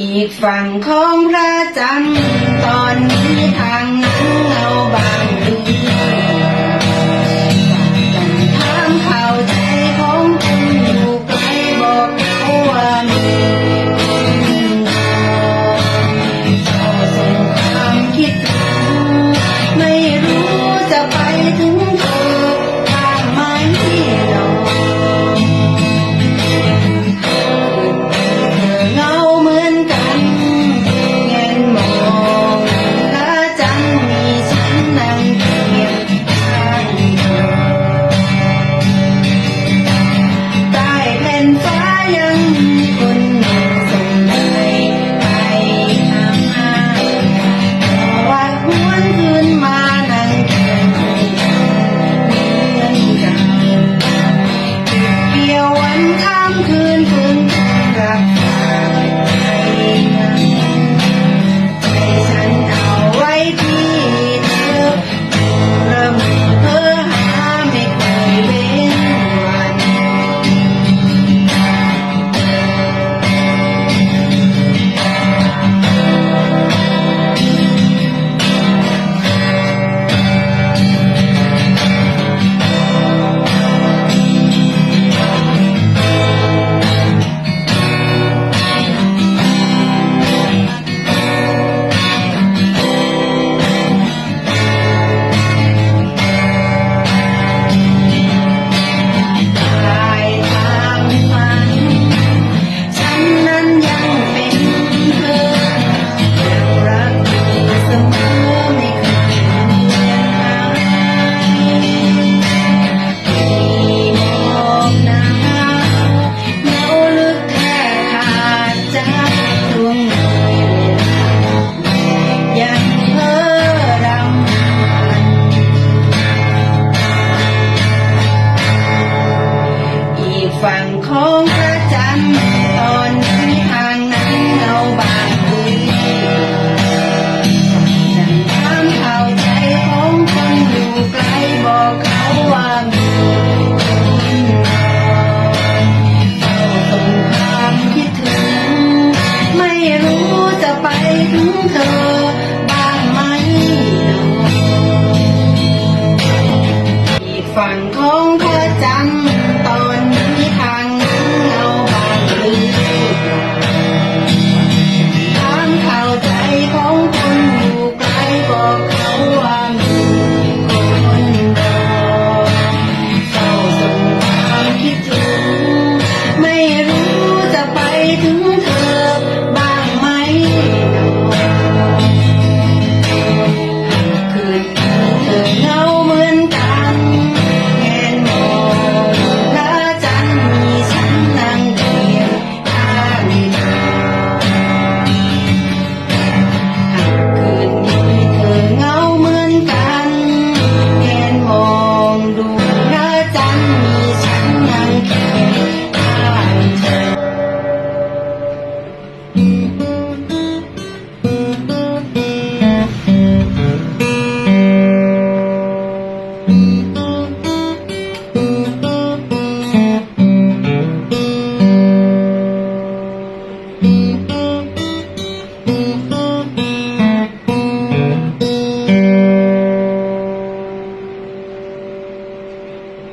อีกฝั่งของพระจันทร์ตอนนี้ทางนั้นเงาบา ตอนนี้ทางนั้นเราบางคุถามเขาใจของคนอยู่ไกลบอกเขาว่ามีคนนอเขาส่งความคิถึง ไม่รู้จะไปถึงเธอบ้างไหมหนออีกฝั่งก็